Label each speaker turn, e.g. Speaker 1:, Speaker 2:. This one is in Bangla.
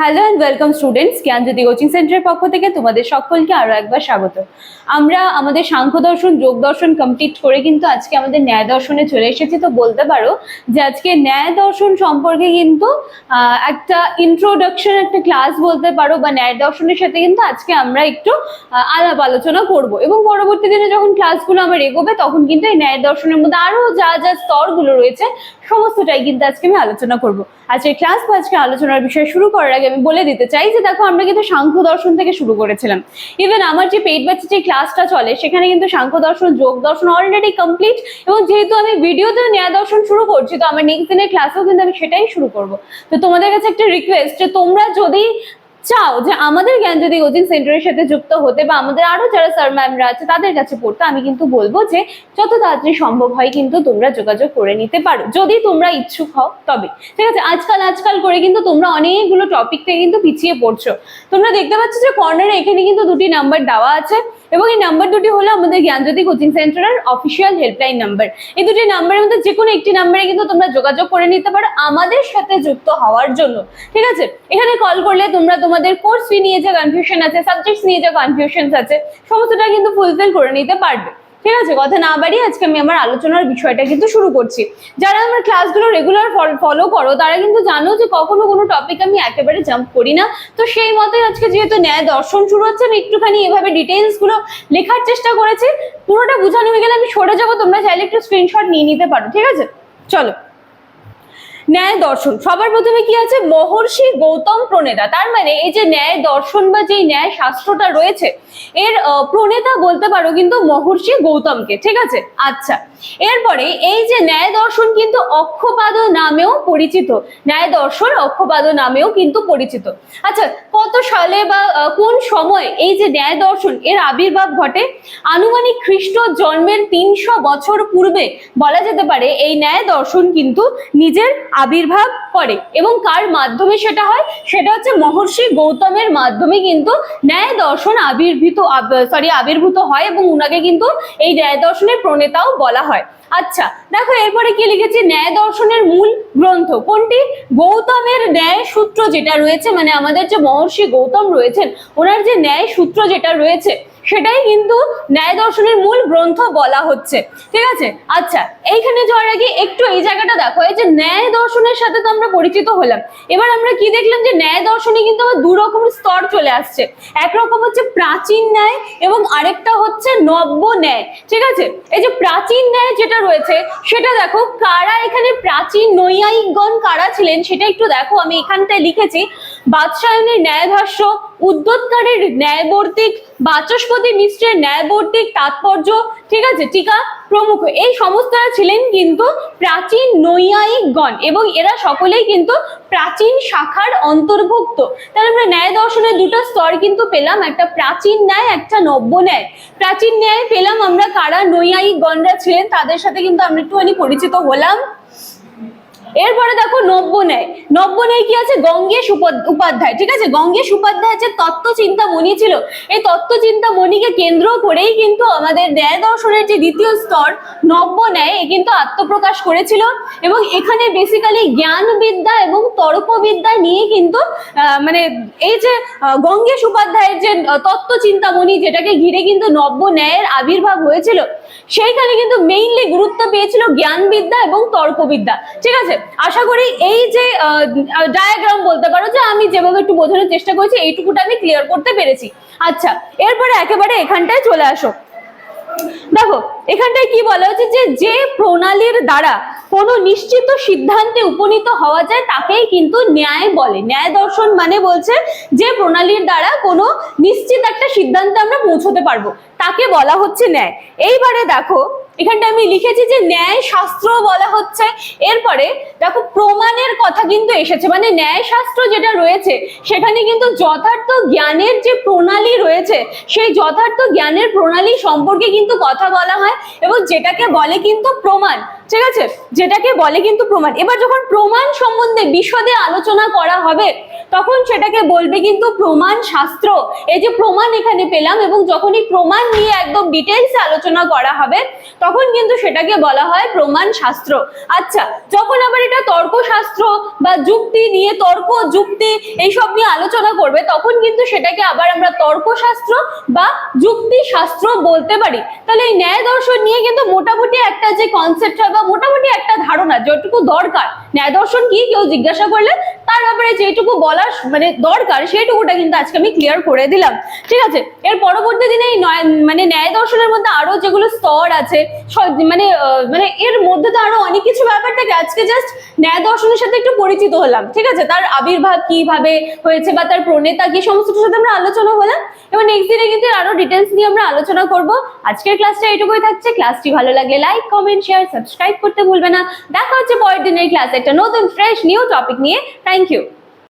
Speaker 1: Hello and welcome students Gyanjyoti coaching সেন্টারের পক্ষ থেকে তোমাদের সকলকে আরও একবার স্বাগত। আমরা আমাদের সাংখ্য দর্শন, যোগ দর্শন কমপ্লিট করে কিন্তু আজকে আমাদের ন্যায় দর্শনে চলে এসেছি। তো বলতে পারো যে আজকে ন্যায় দর্শন সম্পর্কে কিন্তু একটা ইন্ট্রোডাকশন একটা ক্লাস বলতে পারো বা ন্যায় দর্শনের সাথে কিন্তু আজকে আমরা একটু আলাপ আলোচনা করব। এবং পরবর্তী দিনে যখন ক্লাসগুলো আমার এগোবে, তখন কিন্তু এই ন্যায় দর্শনের মধ্যে আরও যা যা স্তরগুলো রয়েছে, সমস্তটাই কিন্তু আজকে আমি আলোচনা করব। আজকের ক্লাস বা আজকে আলোচনার বিষয় শুরু করার আগে আমি বলে দিতে চাই যে দেখো, আমরা কিন্তু সাংখ্য দর্শন থেকে শুরু করেছিলাম। ইভেন আমার যে পেট বাচ্চা যে ক্লাসটা চলে, সেখানে কিন্তু সাংখ্য দর্শন, যোগ দর্শন অলরেডি কমপ্লিট এবং যেহেতু আমি ভিডিওতে ন্যায় দর্শন শুরু করছি, তো আমার নেক্সট দিনের ক্লাসেও কিন্তু আমি সেটাই শুরু করব। তো তোমাদের কাছে একটা রিকোয়েস্ট যে তোমরা যদি চাও যে আমাদের জ্ঞান যদি কোচিং সেন্টারের সাথে যুক্ত হতে বা আমাদের আরও যারা স্যার ম্যামরা আছে, তাদের কাছে পড়তে, আমি কিন্তু বলব যে যত তাড়াতাড়ি সম্ভব হয় কিন্তু তোমরা যোগাযোগ করে নিতে পারো। যদি তোমরা ইচ্ছুক হও, তবে। ঠিক আছে, আজকাল আজকাল করে কিন্তু তোমরা অনেকগুলো টপিক থেকে কিন্তু পিছিয়ে পড়ছো। তোমরা দেখতে পাচ্ছ যে কর্নারে এখানে কিন্তু দুটি নাম্বার দেওয়া আছে এবং এই নাম্বার দুটি হলো আমাদের জ্ঞানজ্যোতি কোচিং সেন্টারের অফিসিয়াল হেল্পলাইন নাম্বার এই দুটি নাম্বারের মধ্যে যে কোনো একটি নাম্বারে কিন্তু তোমরা যোগাযোগ করে নিতে পারো আমাদের সাথে যুক্ত হওয়ার জন্য। ঠিক আছে, এখানে কল করলে তোমরা তোমাদের কোর্স ফি নিয়ে যে কনফিউশন আছে সাবজেক্টস নিয়ে যে কনফিউশন আছে, সমস্তটা কিন্তু ফুলফিল করে নিতে পারবে। ঠিক আছে? কথা না বাড়িয়ে আজকে আমি আমার আলোচনার বিষয়টা কিন্তু শুরু করছি। যারা আমার ক্লাসগুলো রেগুলার ফলো করো, তারা কিন্তু জানো যে কখনো কোনো টপিক আমি একেবারে জাম্প করি না। তো সেই মতোই আজকে যেহেতু ন্যায় দর্শন শুরু হচ্ছে, আমি একটুখানি এভাবে ডিটেলসগুলো লেখার চেষ্টা করেছি। পুরোটা বোঝানো হয়ে গেলে আমি সরে যাব, তোমরা চাইলে একটু স্ক্রিনশট নিয়ে নিতে পারো। ঠিক আছে? চলো। ন্যায় দর্শন। সবার প্রথমে কি আছে? মহর্ষি গৌতম প্রণেতা। তার মানে এই যে ন্যায় দর্শন বা যে ন্যায় শাস্ত্রটা রয়েছে, এর প্রণেতা বলতে পারো কিন্তু মহর্ষি গৌতমকে, ঠিক আছে? আচ্ছা। এরপরে এই যে ন্যায় দর্শন কিন্তু অক্ষপাদ নামেও পরিচিত। ন্যায় দর্শন অক্ষপাদ নামেও কিন্তু পরিচিত। আচ্ছা কত সালে বা কোন সময় এই যে ন্যায় দর্শন, এর আবির্ভাব ঘটে? আনুমানিক খ্রিস্ট জন্মের তিনশো বছর পূর্বে বলা যেতে পারে, এই ন্যায় দর্শন কিন্তু নিজের আবির্ভাব করে এবং কার মাধ্যমে সেটা হয়? সেটা হচ্ছে মহর্ষি গৌতমের মাধ্যমে কিন্তু ন্যায় দর্শন আবির্ভূত সরি আবির্ভূত হয় এবং উনাকে কিন্তু এই ন্যায় দর্শনের প্রণেতাও বলা হয়। আচ্ছা দেখো এরপরে কি লিখেছি? ন্যায় দর্শনের মূল গ্রন্থ কোনটি? গৌতমের ন্যায় সূত্র যেটা রয়েছে মানে আমাদের যে মহর্ষি গৌতম রয়েছেন, ওনার যে ন্যায় সূত্র যেটা রয়েছে সেটাই কিন্তু ন্যায় দর্শনের মূল গ্রন্থ বলা হচ্ছে। ঠিক আছে? আচ্ছা এইখানে যাওয়ার আগে একটু এই জায়গাটা দেখো, এই যে ন্যায় দর্শনের সাথে তো আমরা পরিচিত হলাম। এবার আমরা কি দেখলাম যে ন্যায় দর্শনে কিন্তু আবার দু রকমের স্তর চলে আসছে। একরকম হচ্ছে প্রাচীন ন্যায় এবং আরেকটা হচ্ছে নব্য ন্যায়। ঠিক আছে? এই যে প্রাচীন ন্যায় যেটা রয়েছে, সেটা দেখো, কারা এখানে প্রাচীন নৈয়ায়িকগণ কারা ছিলেন সেটা একটু দেখো, আমি এখানটায় লিখেছি। বাদশায়নের ন্যায়ভাষ্য উদ্যোতকারের ন্যায়বর্তিক বাচস্পতি মিশ্রের ন্যায়বর্তিক তাৎপর্য, ঠিক আছে, টিকা প্রমুখ। এই সমস্তরা ছিলেন কিন্তু প্রাচীন নৈয়ায়িকগণ এবং এরা সকলেই কিন্তু প্রাচীন শাখার অন্তর্ভুক্ত। তাহলে আমরা ন্যায় দর্শনের দুটো স্তর কিন্তু পেলাম, একটা প্রাচীন ন্যায়, একটা নব্য ন্যায়। প্রাচীন ন্যায় পেলাম আমরা কারা? নৈয়ায়িকগণরা ছিলেন, তাদের সাথে কিন্তু আমরা একটুখানি পরিচিত হলাম। এরপরে দেখো নব্য ন্যায়। নব্য ন্যায় কি আছে? গঙ্গেশ উপাধ্যায়, ঠিক আছে? গঙ্গেশ উপাধ্যায় যে তত্ত্ব চিন্তা মণি ছিল, এই তত্ত্ব চিন্তা মণিকে কেন্দ্র করেই কিন্তু আমাদের ন্যায় দর্শনের যে দ্বিতীয় স্তর, নব্য ন্যায়, এ কিন্তু আত্মপ্রকাশ করেছিল। এবং এখানে বেসিক্যালি জ্ঞান বিদ্যা এবং তর্কবিদ্যা নিয়ে কিন্তু মানে এই যে গঙ্গেশ উপাধ্যায়ের যে তত্ত্ব চিন্তামণি যেটাকে ঘিরে কিন্তু নব্য ন্যায়ের আবির্ভাব হয়েছিল, সেইখানে কিন্তু মেইনলি গুরুত্ব পেয়েছিল জ্ঞান বিদ্যা এবং তর্কবিদ্যা, ঠিক আছে? আশা করি এই যে ডায়াগ্রাম বলতে পারো যে আমি যেভাবে একটু বোঝানোর চেষ্টা করেছি, এইটুকুটা আমি ক্লিয়ার করতে পেরেছি। আচ্ছা এরপরে একেবারে এখানটায় চলে আসো। দেখো, এখানটায় কি বলা হচ্ছে যে যে প্রণালীর দ্বারা কোনো নিশ্চিত সিদ্ধান্তে উপনীত হওয়া যায়, তাকেই কিন্তু ন্যায় বলে। ন্যায় দর্শন মানে বলছে যে প্রণালীর দ্বারা কোনো নিশ্চিত একটা সিদ্ধান্তে আমরা পৌঁছতে পারব। তাকে বলা হচ্ছে ন্যায়। এইবারে দেখো এখানটা আমি লিখেছি যে ন্যায় শাস্ত্র বলা হচ্ছে। এরপরে দেখো প্রমাণের কথা কিন্তু এসেছে। মানে ন্যায় শাস্ত্র যেটা রয়েছে, সেখানে কিন্তু যথার্থ জ্ঞানের যে প্রণালী রয়েছে, সেই যথার্থ জ্ঞানের প্রণালী সম্পর্কে কিন্তু কথা বলা হয় এবং যেটাকে বলে কিন্তু প্রমাণ। ঠিক আছে? যেটাকে বলে কিন্তু প্রমাণ। এবার যখন প্রমাণ সম্বন্ধে বিশদে আলোচনা করা হবে, তখন সেটাকে বলবে কিন্তু প্রমাণ শাস্ত্র। এই যে প্রমাণ এখানে পেলাম এবং যখন এই প্রমাণ নিয়ে একদম ডিটেলসে আলোচনা করা হবে তখন কিন্তু সেটাকে বলা হয় প্রমাণ শাস্ত্র আচ্ছা যখন আবার এটা তর্কশাস্ত্র বা যুক্তি নিয়ে তর্ক, যুক্তি এইসব নিয়ে আলোচনা করবে, তখন কিন্তু সেটাকে আবার আমরা তর্কশাস্ত্র বা যুক্তি শাস্ত্র বলতে পারি। তাহলে এই ন্যায় দর্শন নিয়ে কিন্তু মোটামুটি একটা যে কনসেপ্ট হয় বা মোটামুটি একটা ধারণা, যেটুকু দরকার। ন্যায় দর্শন কি? কেউ জিজ্ঞাসা করলে তার ব্যাপারে যেটুকু বলার মানে দরকার, সেইটুকুটা কিন্তু আজকে আমি ক্লিয়ার করে দিলাম। ঠিক আছে? এর পরবর্তী দিনে এই মানে ন্যায় দর্শনের মধ্যে আরও যেগুলো স্তর আছে মানে মানে এর মধ্যে তো আরও অনেক কিছু ব্যাপার থাকে। আজকে জাস্ট ন্যায় দর্শনের সাথে একটু পরিচিত হলাম। ঠিক আছে? তার আবির্ভাব কীভাবে হয়েছে বা তার প্রণেতা কি, সমস্তটার সাথে আমরা আলোচনা হলাম। এবং নেক্সট দিনে কিন্তু আরও ডিটেলস নিয়ে আমরা আলোচনা করব। আজকের ক্লাসটা এটুকুই থাকছে। ক্লাসটি ভালো লাগলে লাইক কমেন্ট শেয়ার সাবস্ক্রাইব করতে ভুলবে না। দেখা হচ্ছে পরের দিনের ক্লাসে একটা নতুন ফ্রেশ নিউ টপিক নিয়ে। Thank you.